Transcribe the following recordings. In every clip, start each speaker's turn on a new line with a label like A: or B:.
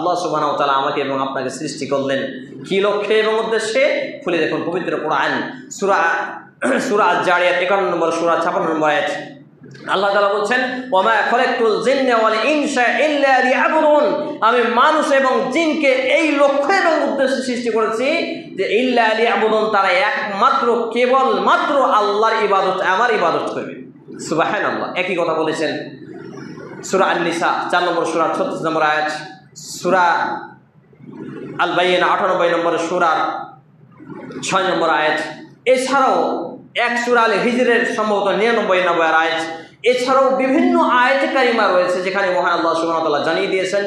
A: আল্লাহ সুবাহ তালা আমাকে এবং আপনাকে সৃষ্টি করলেন। কি লক্ষ্যে এবং উদ্দেশ্যে? খুলে দেখুন পবিত্র কোরআন, সুরা সুরা জারিয়াত একান্ন নম্বর সুরা, ছাপান্ন নম্বর আয়াত। আল্লাহ তালা বলছেন, ওমা খলেকুল জিন্নে ওয়াল ইনসা আমি মানুষ এবং জিনকে এই লক্ষ্য এবং উদ্দেশ্যে সৃষ্টি করেছি যে ইল্লা লিয়াবুদুন, তারা একমাত্র কেবল মাত্র আল্লাহর ইবাদত, আমার ইবাদত করবে। সুবাহান আল্লাহ একই কথা বলেছেন সুরা আন্নিসা, চার নম্বর সুরা, ছত্রিশ নম্বর আয়াত। সুরা আল বাইন আটানব্বই নম্বর সুরার ছয় নম্বর আয়াত। এছাড়াও এক সুরা আল হিজরের সম্ভবত নিরানব্বই নম্বর আয়াত। এছাড়াও বিভিন্ন আয়াত কারিমা রয়েছে যেখানে মহান আল্লাহ সুবাহতাল্লাহ জানিয়ে দিয়েছেন,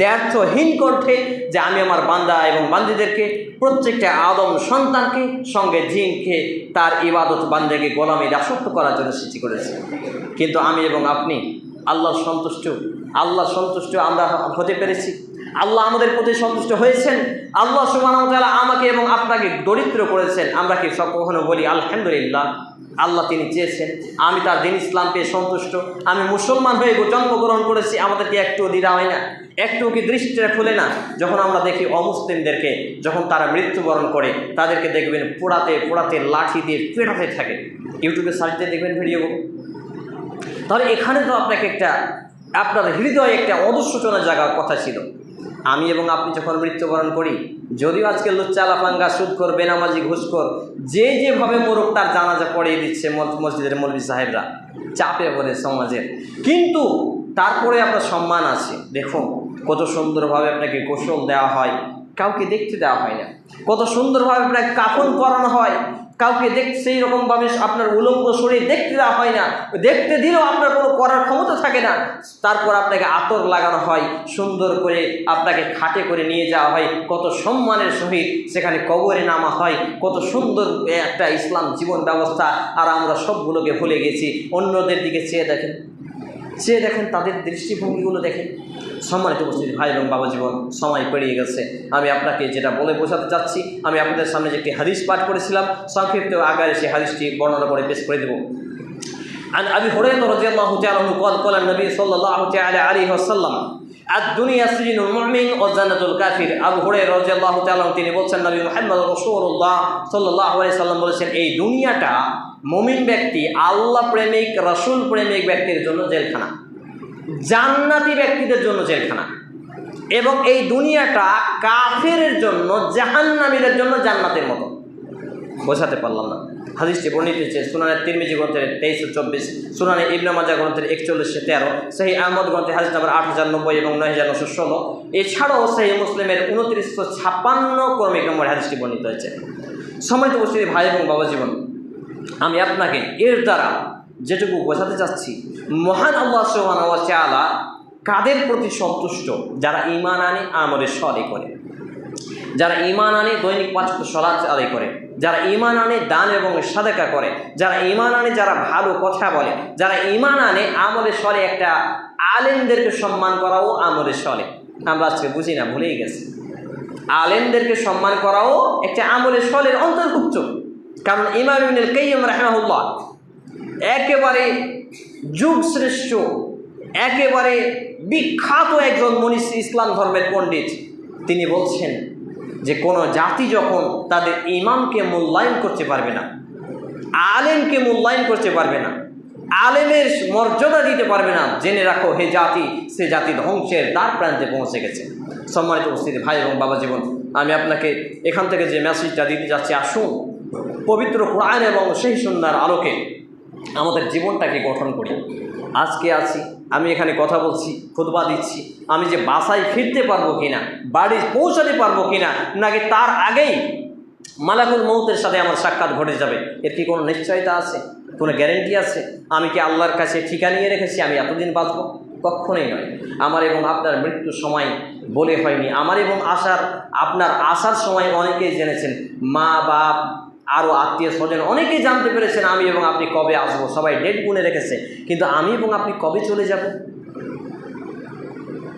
A: ব্যর্থহীন কণ্ঠে যে আমি আমার বান্দা এবং বান্দিদেরকে, প্রত্যেকটা আদম সন্তানকে, সঙ্গে জিনকে, তার ইবাদত বান্দাকে গোলামি দাসত্ব করার জন্য সৃষ্টি করেছে। কিন্তু আমি এবং আপনি আল্লাহ সন্তুষ্ট আল্লাহ সন্তুষ্ট, আমরা হতে পেরেছি। আল্লাহ আমাদের প্রতি সন্তুষ্ট হয়েছেন। আল্লাহ সুবাহ আমাকে এবং আপনাকে দরিদ্র করেছেন। আমরা কি সব কখনো বলি, আলহামদুলিল্লাহ, আল্লাহ তিনি চেয়েছেন। আমি তার দিন ইসলাম পেয়ে সন্তুষ্ট। আমি মুসলমান হয়ে জন্মগ্রহণ করেছি। আমাদেরকে একটুও দ্বিধা হয় না। একটু কি দৃষ্টিটা খুলে না? যখন আমরা দেখি অমুসলিমদেরকে যখন তারা মৃত্যুবরণ করে, তাদেরকে দেখবেন পোড়াতে পোড়াতে লাঠি দিয়ে পেটাতে থাকে। ইউটিউবে সার্চতে দেখবেন ভিডিও। তাহলে এখানে তো আপনাকে একটা আপনার হৃদয়ে একটা অদূষণের জাগার কথা ছিল। আমি এবং আপনি যখন মৃত্যুবরণ করি, যদিও আজকে লুচ্চা লাফাঙ্গা সুদকর বেনামাজি ঘুষকর যে যেভাবে মোরগ তার জানাজা পড়িয়ে দিচ্ছে মসজিদের মৌলী সাহেবরা, চাপে পড়ে সমাজের কিন্তু তারপরে আপনার সম্মান আছে। দেখুন, কত সুন্দরভাবে আপনাকে কৌশল দেওয়া হয়। কাউকে দেখতে দেওয়া হয় না। কত সুন্দরভাবে প্রায় কাফন করানো হয়। কাউকে দেখ, সেই রকমভাবে আপনার উলঙ্গ শরীর দেখতে দেওয়া হয় না। দেখতে দিলেও আপনার কোনো করার ক্ষমতা থাকে না। তারপর আপনাকে আতর লাগানো হয়। সুন্দর করে আপনাকে খাটে করে নিয়ে যাওয়া হয়। কত সম্মানের সহিত সেখানে কবরে নামা হয়। কত সুন্দর একটা ইসলাম জীবন ব্যবস্থা। আর আমরা সবগুলোকে ভুলে গেছি। অন্যদের দিকে চেয়ে দেখেন। চেয়ে দেখেন, তাদের দৃষ্টিভঙ্গিগুলো দেখেন। সম্মানিত উপস্থিতি ভাই এবং বাবা জীবন সময় পেরিয়ে গেছে আমি আপনাকে যেটা বলে বোঝাতে চাচ্ছি আমি আপনাদের সামনে যে একটি হাদিস পাঠ করেছিলাম সংক্ষিপ্ত আকারে সেই হাদিসটি বর্ণনা করে পেশ করে দেব عن أبي هريرة رضي الله تعالى عنه قال قال النبي صلى الله تعالى عليه وسلم الدنيا سجن المؤمن وجنة الكافر আবু হুরায়রা রাদিয়াল্লাহু তাআলা আনহু তিনি বলছেন নবী মুহাম্মদ রাসূলুল্লাহ সাল্লাল্লাহু আলাইহি সাল্লাম বলেছেন এই দুনিয়াটা মুমিন ব্যক্তি আল্লাহ প্রেমিক রাসূল প্রেমিক ব্যক্তির জন্য জেলখানা জান্নাতি ব্যক্তিদের জন্য জেলখানা। এবং এই দুনিয়াটা কাফেরের জন্য, জাহান্নামীদের জন্য জান্নাতের মতো। বোঝাতে পারলাম না। হাদিসটি বর্ণিত হয়েছে সুনানের তিরমিজি গ্রন্থের তেইশশো চব্বিশ সুনানে ইবনা মাজা গ্রন্থের একচল্লিশশো তেরো সেই আহমদ গ্রন্থের হাদিস নাম্বার আট হাজার নব্বই এবং নয় হাজার নশো ষোলো। এছাড়াও সেই মুসলিমের উনত্রিশশো ছাপ্পান্ন কর্মিক নম্বর হাদিসটি বর্ণিত হয়েছে। সম্মানিত উপস্থিতি, ভাই এবং বাবা জীবন, আমি আপনাকে এর দ্বারা যেটুকু বোঝাতে চাচ্ছি মহান আল্লাহ সোহান কাদের প্রতি সন্তুষ্ট? যারা ইমান আনে আমলের সরে করে। যারা ইমান আনে, দৈনিক পাঁচ সলাৎ আদায় করে। যারা ইমান আনে, দান এবং সাদেকা করে। যারা ইমান আনে, যারা ভালো কথা বলে। যারা ইমান আনে আমলের স্বরে একটা আলেমদেরকে সম্মান করাও আমলের স্বরে আমরা আজকে বুঝি না, ভুলেই গেছি। আলেমদেরকে সম্মান করাও একটা আমলের স্বরের অন্তর্ভুক্ত। কারণ ইমাম ইবনুল কাইয়্যিম রাহিমাহুল্লাহ একেবারে যুগ শ্রেষ্ঠ একেবারে বিখ্যাত একজন মনীষ ইসলাম ধর্মের পণ্ডিত। তিনি বলছেন যে, কোনো জাতি যখন তাদের ইমামকে মূল্যায়ন করতে পারবে না, আলেমকে মূল্যায়ন করতে পারবে না, আলেমের মর্যাদা দিতে পারবে না, জেনে রাখো হে জাতি, সে জাতি ধ্বংসের দ্বার প্রান্তে পৌঁছে গেছে। সম্মানিত উপস্থিতি, ভাই এবং বাবা জীবন, আমি আপনাকে এখান থেকে যে মেসেজটা দিতে যাচ্ছি, আসুন, পবিত্র কোরআন এবং সেই সুন্দর আলোকে আমাদের জীবনটাকে গঠন করি। আজকে আছি, আমি এখানে কথা বলছি, খুতবা দিচ্ছি। আমি যে বাসায় ফিরতে পারব কিনা, বাড়ি পৌঁছাতে পারব কিনা, নাকি তার আগেই মালাকুল মৌতের সাথে আমার সাক্ষাৎ ঘটে যাবে, এর কি কোনো নিশ্চয়তা আছে? কোনো গ্যারেন্টি আছে? আমি কি আল্লাহর কাছে ঠিকা নিয়ে রেখেছি, আমি এতদিন বাঁচবো? কখনোই নয়। আমার এবং আপনার মৃত্যুর সময় বলে হয়নি। আমার এবং আসার আপনার আসার সময় অনেকেই জেনেছেন মা বাপ আরও আত্মীয় স্বজন অনেকেই জানতে পেরেছেন আমি এবং আপনি কবে আসব। সবাই ডেট গুনে রেখেছে। কিন্তু আমি এবং আপনি কবে চলে যাব?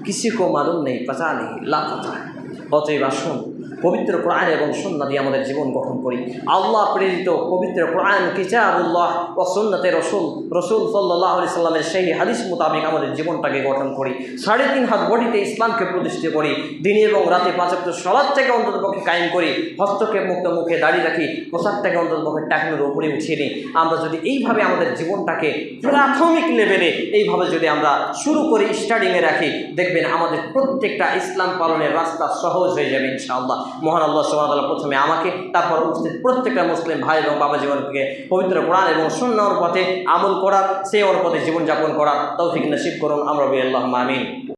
A: কিছু কো মালুম নেই, পাচা নেই লাফা অতএব আসুন। পবিত্র কোরআন এবং সুন্না দিয়ে আমাদের জীবন গঠন করি। আল্লাহ প্রেরিত পবিত্র কোরআন, কিতাবুল্লাহ ও সুন্নতে রসুল রসুল সাল্লাহ আলি সাল্লামের সেই হাদিস মোতাবেক আমাদের জীবনটাকে গঠন করি। সাড়ে তিন হাত বডিতে ইসলামকে প্রতিষ্ঠিত করি। দিনে এবং রাতে পাঁচক্ত সলাদ থেকে অন্তত পক্ষে কায়েম করি। হস্তক্ষেপ মুক্ত মুখে দাঁড়িয়ে রাখি। পোশাকটাকে অন্তত পক্ষে টাকনোর উপরে উঠিয়ে নিই। আমরা যদি এইভাবে আমাদের জীবনটাকে প্রাথমিক লেভেলে, এইভাবে যদি আমরা শুরু করি স্টার্টিংয়ে রাখি, দেখবেন আমাদের প্রত্যেকটা ইসলাম পালনের রাস্তা সহজ হয়ে যাবে ইনশাআল্লাহ। মহান আল্লাহ সুবাহতাল্লাহ প্রথমে আমাকে, তারপর উপস্থিত প্রত্যেকটা মুসলিম ভাই এবং বাবা জীবনকে পবিত্র কোরআন এবং শূন্য পথে আমল করার, সেই ওর পথে জীবনযাপন করার তৌফিক নসিব করুন। আমরা আল্লাহ আমিন।